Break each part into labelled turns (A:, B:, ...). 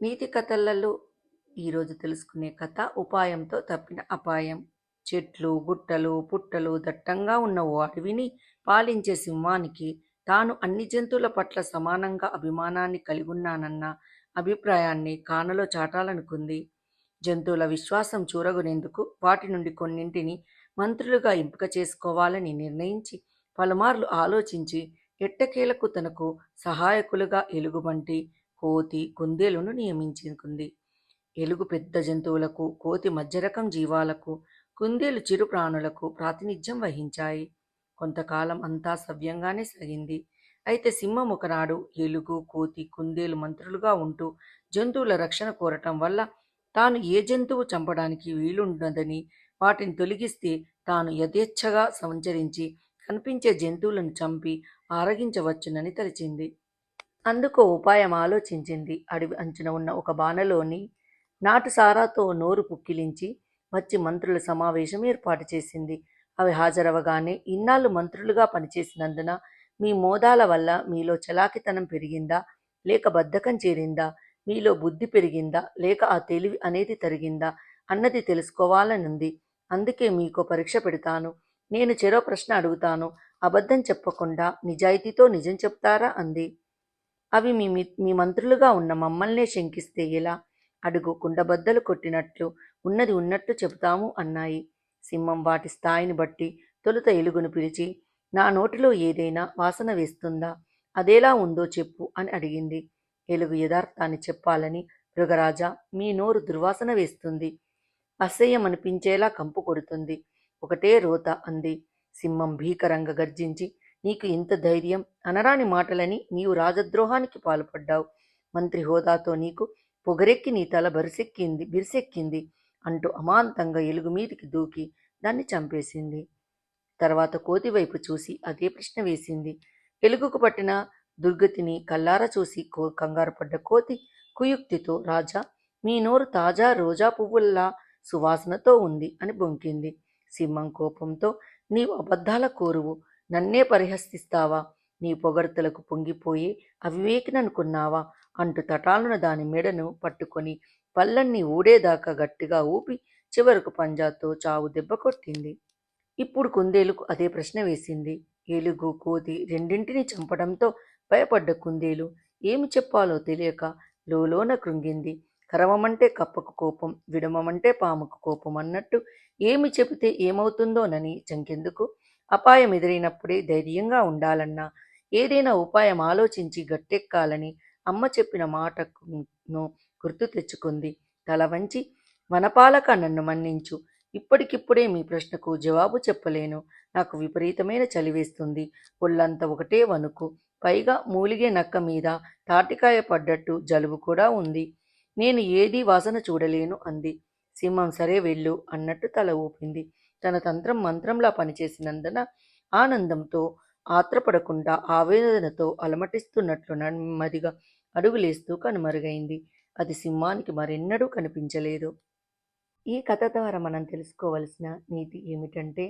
A: నీతి కథలలో ఈరోజు తెలుసుకునే కథ ఉపాయంతో తప్పిన అపాయం. చెట్లు గుట్టలు పుట్టలు దట్టంగా ఉన్న ఓ అడవిని పాలించే సింహానికి తాను అన్ని జంతువుల పట్ల సమానంగా అభిమానాన్ని కలిగున్నానన్న అభిప్రాయాన్ని కానలో చాటాలనుకుంది. జంతువుల విశ్వాసం చూరగొనేందుకు వాటి నుండి కొన్నింటిని మంత్రులుగా ఎంపిక చేసుకోవాలని నిర్ణయించి పలుమార్లు ఆలోచించి ఎట్టకేలకు తనకు సహాయకులుగా ఎలుగుబంటి కోతి కుందేలును నియమించుకుంది. ఎలుగు పెద్ద జంతువులకు కోతి మధ్యరకం జీవాలకు కుందేలు చిరు ప్రాణులకు ప్రాతినిధ్యం వహించాయి. కొంతకాలం అంతా సవ్యంగానే సాగింది. అయితే సింహం ఒకనాడు ఎలుగు కోతి కుందేలు మంత్రులుగా ఉంటూ జంతువుల రక్షణ కోరటం వల్ల తాను ఏ జంతువు చంపడానికి వీలుండదని వాటిని తొలగిస్తే తాను యథేచ్ఛగా సంచరించి కనిపించే జంతువులను చంపి ఆరగించవచ్చునని తలచింది. అందుకు ఉపాయం ఆలోచించింది. అడవి అంచున ఉన్న ఒక బాణలోని నాటుసారాతో నోరు పుక్కిలించి వచ్చి మంత్రుల సమావేశం ఏర్పాటు చేసింది. అవి హాజరవగానే ఇన్నాళ్ళు మంత్రులుగా పనిచేసినందున మీ మోదాల వల్ల మీలో చలాకితనం పెరిగిందా? లేక బద్ధకం చేరిందా? మీలో బుద్ధి పెరిగిందా? లేక ఆ తెలివి అనేది తరిగిందా? అన్నది తెలుసుకోవాలనుంది. అందుకే మీకు పరీక్ష పెడతాను. నేను చెరో ప్రశ్న అడుగుతాను. అబద్ధం చెప్పకుండా నిజాయితీతో నిజం చెప్తారా? అంది. అవి మీ మీ మంత్రులుగా ఉన్న మమ్మల్నే శంకిస్తే ఎలా? అడుగు కుండబద్దలు కొట్టినట్లు ఉన్నది ఉన్నట్టు చెబుతాము అన్నాయి. సింహం వాటి స్థాయిని బట్టి తొలుత ఎలుగును పిలిచి నా నోటిలో ఏదైనా వాసన వేస్తుందా? అదేలా ఉందో చెప్పు అని అడిగింది. ఎలుగు యథార్థాన్ని చెప్పాలని మృగరాజా మీ నోరు దుర్వాసన వేస్తుంది. అసహ్యం అనిపించేలా కంపు కొడుతుంది. ఒకటే రోత అంది. సింహం భీకరంగా గర్జించి నీకు ఇంత ధైర్యం అనరాని మాటలని నీవు రాజద్రోహానికి పాల్పడ్డావు. మంత్రి హోదాతో నీకు పొగరెక్కి నీ తల బరిసెక్కింది బిరిసెక్కింది అంటూ అమాంతంగా ఎలుగు మీదికి దూకి దాన్ని చంపేసింది. తర్వాత కోతి వైపు చూసి అదే ప్రశ్న వేసింది. ఎలుగుకు పట్టిన దుర్గతిని కల్లారా చూసి కో కంగారు పడ్డ కోతి కుయుక్తితో రాజా మీ నోరు తాజా రోజా పువ్వుల్లా సువాసనతో ఉంది అని బొంకింది. సింహం కోపంతో నీవు అబద్ధాల కోరువు. నన్నే పరిహసిస్తావా? నీ పొగడ్తలకు పొంగిపోయి అవివేకిననుకున్నావా? అంటూ తటాలున దాని మెడను పట్టుకొని పళ్ళన్ని ఊడేదాకా గట్టిగా ఊపి చివరకు పంజాతో చావు దెబ్బ కొట్టింది. ఇప్పుడు కుందేలుకు అదే ప్రశ్న వేసింది. ఏలుగు కోతి రెండింటిని చంపడంతో భయపడ్డ కుందేలు ఏమి చెప్పాలో తెలియక లోలోన కృంగింది. కరవమంటే కప్పకు కోపం విడమమంటే పాముకు కోపం అన్నట్టు ఏమి చెబితే ఏమవుతుందోనని చంకెందుకు అపాయం ఎదురైనప్పుడే ధైర్యంగా ఉండాలన్నా ఏదైనా ఉపాయం ఆలోచించి గట్టెక్కాలని అమ్మ చెప్పిన మాటను గుర్తు తెచ్చుకుంది. తల వంచి వనపాలక నన్ను మన్నించు. ఇప్పటికిప్పుడే మీ ప్రశ్నకు జవాబు చెప్పలేను. నాకు విపరీతమైన చలివేస్తుంది ఒళ్ళంతా ఒకటే వణుకు. పైగా మూలిగే నక్క మీద తాటికాయ పడ్డట్టు జలుబు కూడా ఉంది. నేను ఏదీ వాసన చూడలేను అంది. సింహం సరే వెళ్ళు అన్నట్టు తల ఊపింది. తన తంత్రం మంత్రంలా పనిచేసినందున ఆనందంతో ఆత్రపడకుండా ఆవేదనతో అలమటిస్తున్నట్లు నెమ్మదిగా అడుగులేస్తూ కనుమరుగైంది. అది సింహానికి మరెన్నడూ కనిపించలేదు. ఈ కథ ద్వారా మనం తెలుసుకోవలసిన నీతి ఏమిటంటే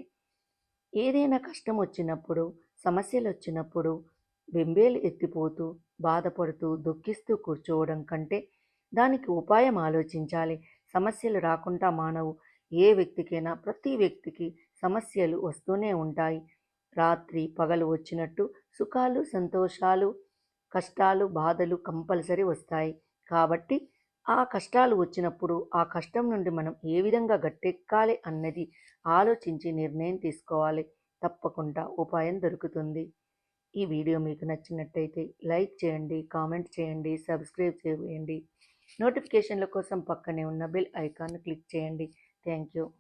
A: ఏదైనా కష్టం వచ్చినప్పుడు సమస్యలు వచ్చినప్పుడు బెంబేలు ఎత్తిపోతూ బాధపడుతూ దుఃఖిస్తూ కూర్చోవడం కంటే దానికి ఉపాయం ఆలోచించాలి. సమస్యలు రాకుండా మానవు ఏ వ్యక్తికైనా ప్రతి వ్యక్తికి సమస్యలు వస్తూనే ఉంటాయి. రాత్రి పగలు వచ్చినట్టు సుఖాలు సంతోషాలు కష్టాలు బాధలు కంపల్సరీ వస్తాయి. కాబట్టి ఆ కష్టాలు వచ్చినప్పుడు ఆ కష్టం నుండి మనం ఏ విధంగా గట్టెక్కాలి అన్నది ఆలోచించి నిర్ణయం తీసుకోవాలి. తప్పకుండా ఉపాయం దొరుకుతుంది. ఈ వీడియో మీకు నచ్చినట్టయితే లైక్ చేయండి కామెంట్ చేయండి సబ్స్క్రైబ్ చేయండి. నోటిఫికేషన్ల కోసం పక్కనే ఉన్న బెల్ ఐకాన్ క్లిక్ చేయండి. Thank you.